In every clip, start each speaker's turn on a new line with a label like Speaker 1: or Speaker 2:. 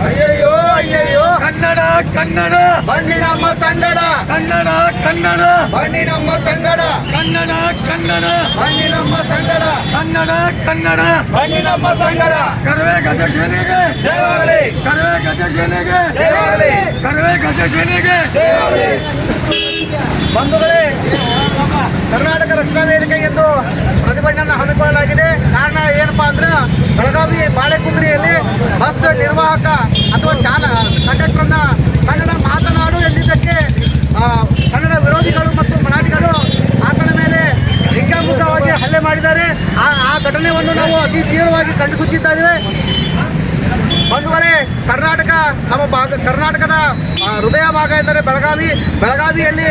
Speaker 1: ಅಯ್ಯಯ್ಯೋ ಅಯ್ಯಯ್ಯೋ. ಕನ್ನಡ ಕನ್ನಡ.
Speaker 2: ಬನ್ನಿ ನಮ್ಮ ಸಂಗಡ.
Speaker 1: ಕನ್ನಡ ಕನ್ನಡ.
Speaker 2: ಬನ್ನಿ ನಮ್ಮ ಸಂಗಡ.
Speaker 1: ಕನ್ನಡ ಕನ್ನಡ.
Speaker 2: ಬನ್ನಿ ನಮ್ಮ ಸಂಗಡ.
Speaker 1: ಕನ್ನಡ ಕನ್ನಡ.
Speaker 2: ಬನ್ನಿ ನಮ್ಮ ಸಂಗಡ.
Speaker 1: ಕರವೇ ಗಜಶನಿಗೆ
Speaker 2: ದೇವಾಲಯ
Speaker 1: ಕರವೇ ಗಜಶನಿಗೆ
Speaker 2: ದೇವಾಲಯ
Speaker 1: ಕರವೇ
Speaker 2: ಗಜಶನಿಗೆ ದೇವಾಲಯ ಬೆಳಗಾವಿ ಬಾಳೆಕುಂದ್ರಿಯಲ್ಲಿ ಬಸ್ ನಿರ್ವಾಹಕ ಅಥವಾ ಚಾಲ, ಕಂಡಕ್ಟರ್ನ ಕನ್ನಡ ಮಾತನಾಡು ಎಂದಿದ್ದಕ್ಕೆ ಕನ್ನಡ ವಿರೋಧಿಗಳು ಮತ್ತು ಮರಾಠಿಗಳು ಆತನ ಮೇಲೆ ಲಿಂಗಾಮುಖವಾಗಿ ಹಲ್ಲೆ ಮಾಡಿದ್ದಾರೆ. ಆ ಘಟನೆಯನ್ನು ನಾವು ಅತಿ ತೀವ್ರವಾಗಿ ಖಂಡಿಸುತ್ತಿದ್ದೇವೆ ಬಂಧುಗಳೇ, ಕರ್ನಾಟಕ, ನಮ್ಮ ಭಾಗ, ಕರ್ನಾಟಕದ ಹೃದಯ ಭಾಗ ಎಂದರೆ ಬೆಳಗಾವಿ. ಬೆಳಗಾವಿಯಲ್ಲಿ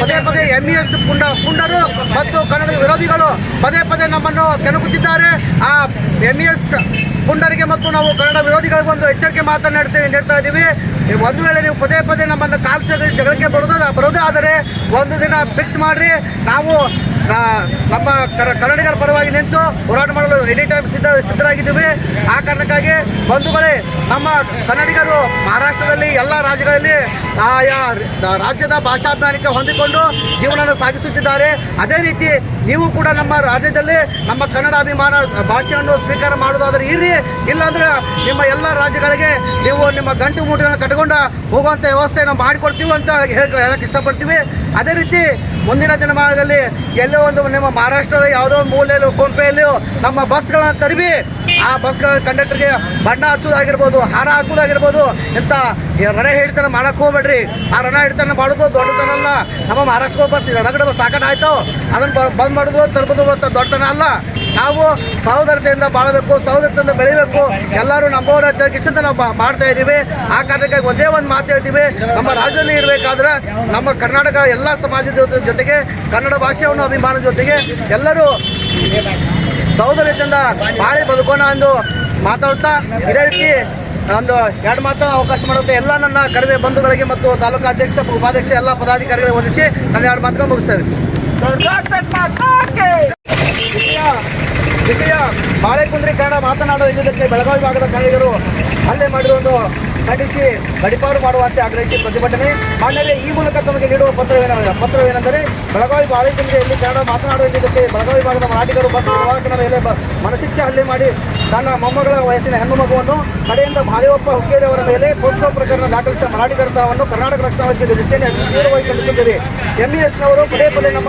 Speaker 2: ಪದೇ ಪದೇ ಎಂ ಎಸ್ ಪುಂಡ, ಪುಂಡರು ಮತ್ತು ಕನ್ನಡ ವಿರೋಧಿಗಳು ಪದೇ ಪದೇ ನಮ್ಮನ್ನು ಕೆಣಕುತ್ತಿದ್ದಾರೆ. ಆ ಎಂ ಎಸ್ ಪುಂಡರಿಗೆ ಮತ್ತು ನಾವು ಕನ್ನಡ ವಿರೋಧಿಗಳಿಗೆ ಒಂದು ಎಚ್ಚರಿಕೆ ಮಾತನಾಡ್ತೇವೆ ನೀಡ್ತಾ ಇದ್ದೀವಿ. ಒಂದು ವೇಳೆ ನೀವು ಪದೇ ಪದೇ ನಮ್ಮನ್ನು ಕಾಲ್ ಜಗಳಕ್ಕೆ ಬರೋದು ಬರೋದೇ ಆದರೆ ಒಂದು ದಿನ ಫಿಕ್ಸ್ ಮಾಡಿರಿ. ನಾವು ನಮ್ಮ ಕನ್ನಡಿಗರ ಪರವಾಗಿ ನಿಂತು ಹೋರಾಟ ಮಾಡಲು ಎನಿ ಟೈಮ್ ಸಿದ್ಧ ಸಿದ್ಧರಾಗಿದ್ದೀವಿ. ಆ ಕಾರಣಕ್ಕಾಗಿ ಬಂಧುಗಳೇ, ನಮ್ಮ ಕನ್ನಡಿಗರು ಮಹಾರಾಷ್ಟ್ರದಲ್ಲಿ ಎಲ್ಲ ರಾಜ್ಯಗಳಲ್ಲಿ ಆಯಾ ರಾಜ್ಯದ ಭಾಷಾಭಿಮಾನಕ್ಕೆ ಹೊಂದಿಕೊಂಡು ಜೀವನವನ್ನು ಸಾಗಿಸುತ್ತಿದ್ದಾರೆ. ಅದೇ ರೀತಿ ನೀವು ಕೂಡ ನಮ್ಮ ರಾಜ್ಯದಲ್ಲಿ ನಮ್ಮ ಕನ್ನಡ ಅಭಿಮಾನ ಭಾಷೆಯನ್ನು ಸ್ವೀಕಾರ ಮಾಡೋದಾದರೆ ಇರಿ ಇಲ್ಲಾಂದ್ರೆ ನಿಮ್ಮ ಎಲ್ಲ ರಾಜ್ಯಗಳಿಗೆ ನೀವು ನಿಮ್ಮ ಗಂಟು ಮೂಟೆಗಳನ್ನು ಕಟ್ಕೊಂಡು ಹೋಗುವಂಥ ವ್ಯವಸ್ಥೆ ನಾವು ಮಾಡಿಕೊಡ್ತೀವಿ ಅಂತ ಹೇಳಕ್ ಹೇಳಕ್ಕೆ ಇಷ್ಟಪಡ್ತೀವಿ. ಅದೇ ರೀತಿ ಮುಂದಿನ ದಿನಮಾನದಲ್ಲಿ ಎಲ್ಲೋ ಒಂದು ನಿಮ್ಮ ಮಹಾರಾಷ್ಟ್ರದ ಯಾವುದೋ ಒಂದು ಮೂಲೆಯಲ್ಲೂ ಕೊಂಪೆಯಲ್ಲಿಯೂ ನಮ್ಮ ಬಸ್ಗಳನ್ನ ತರಿಬಿ. ಆ ಬಸ್ಗಳ ಕಂಡಕ್ಟರ್ಗೆ ಬಣ್ಣ ಹಚ್ಚೋದಾಗಿರ್ಬೋದು ಹಾರ ಹಾಕೋದಾಗಿರ್ಬೋದು ಈ ರಣ ಹಿಡಿತನ ಮಾಡಕ್ಕೆ ಹೋಗ್ಬೇಡ್ರಿ. ಆ ರಣ ಹಿಡಿತನ ಮಾಡೋದು ದೊಡ್ಡತನ ಅಲ್ಲ. ನಮ್ಮ ಮಹಾರಾಷ್ಟ್ರ ಬಸ್ ರಗಡ ಬಸ್ ಆಯ್ತು ಅದನ್ನು ಬಂದ್ ಮಾಡೋದು ತಲುಪೋದು ದೊಡ್ಡತನ ಅಲ್ಲ. ನಾವು ಸಹೋದರತೆಯಿಂದ ಬಾಳಬೇಕು, ಸಹೋದರತೆಯಿಂದ ಬೆಳಿಬೇಕು. ಎಲ್ಲರೂ ನಮ್ಮವರ ಕಿಸಿಂದ ನಾವು ಮಾಡ್ತಾ ಇದ್ದೀವಿ. ಆ ಕಾರಣಕ್ಕಾಗಿ ಒಂದೇ ಒಂದು ಮಾತು ಹೇಳ್ತೀವಿ. ನಮ್ಮ ರಾಜ್ಯದಲ್ಲಿ ಇರಬೇಕಾದ್ರೆ ನಮ್ಮ ಕರ್ನಾಟಕ ಎಲ್ಲ ಸಮಾಜದ ಜೊತೆ- ಜೊತೆಗೆ, ಕನ್ನಡ ಭಾಷೆಯನ್ನು ಅಭಿಮಾನದ ಜೊತೆಗೆ ಎಲ್ಲರೂ ಸಹೋದರತೆಯಿಂದ ಬಾಳಿ ಬದುಕೋಣ ಎಂದು ಮಾತಾಡ್ತಾ ಇದೇ ರೀತಿ ಒಂದು ಎರಡು ಮಾತು ಅವಕಾಶ ಮಾಡುತ್ತೆ ಎಲ್ಲ ನನ್ನ ಕಡಿಮೆ ಬಂಧುಗಳಿಗೆ ಮತ್ತು ತಾಲೂಕು ಅಧ್ಯಕ್ಷ, ಉಪಾಧ್ಯಕ್ಷ, ಎಲ್ಲ ಪದಾಧಿಕಾರಿಗಳಿಗೆ ವಂದಿಸಿ ನನ್ನ ಎರಡು ಮಾತುಗಳು ಮುಗಿಸ್ತಾ ಇದ್ದೀನಿ. ವಿಷಯ ಬಾಳೆಕುಂದ್ರಿ ಕನ್ನಡ ಮಾತನಾಡುವ ಇದ್ದುದಕ್ಕೆ ಬೆಳಗಾವಿ ಭಾಗದ ಕನ್ನಡಿಗರು ಹಲ್ಲೆ ಮಾಡಿರುವುದು ಖಂಡಿಸಿ ಗಡಿಪಾರು ಮಾಡುವಂತೆ ಆಗ್ರಹಿಸಿ ಪ್ರತಿಭಟನೆ. ಆಮೇಲೆ ಈ ಮೂಲಕ ತಮಗೆ ನೀಡುವ ಪತ್ರವೇನ ಪತ್ರವೇನೆಂದರೆ ಬೆಳಗಾವಿ ಬಾಳೆಕುಂದ್ರಿಯಲ್ಲಿ ಕನ್ನಡ ಮಾತನಾಡುವ ಇದ್ದುದಕ್ಕೆ ಬೆಳಗಾವಿ ಭಾಗದ ಮರಾಠಿಗರು ಬಂದು ನಿರ್ವಾಹಕನ ಮೇಲೆ ಮನಸಿಚ್ಚೆ ಹಲ್ಲೆ ಮಾಡಿ ತನ್ನ ಮೊಮ್ಮಗಳ ವಯಸ್ಸಿನ ಹೆಣ್ಣು ಮಗುವನ್ನು ಕಡೆಯಿಂದ ಮಹದೇವಪ್ಪ ಹುಕ್ಕೇರಿ ಅವರ ಮೇಲೆ ಪೋಸ್ಕೋ ಪ್ರಕರಣ ದಾಖಲಿಸಿದ ಮರಾಠಿಗರ ಕರ್ನಾಟಕ ರಕ್ಷಣಾ ವೇದಿಕೆ ಅತಿ ತೀವ್ರವಾಗಿ ಖಂಡಿಸುತ್ತದೆ. ಎಂಇಎಸ್ನವರು ಪದೇ ಪದೇ ನಮ್ಮ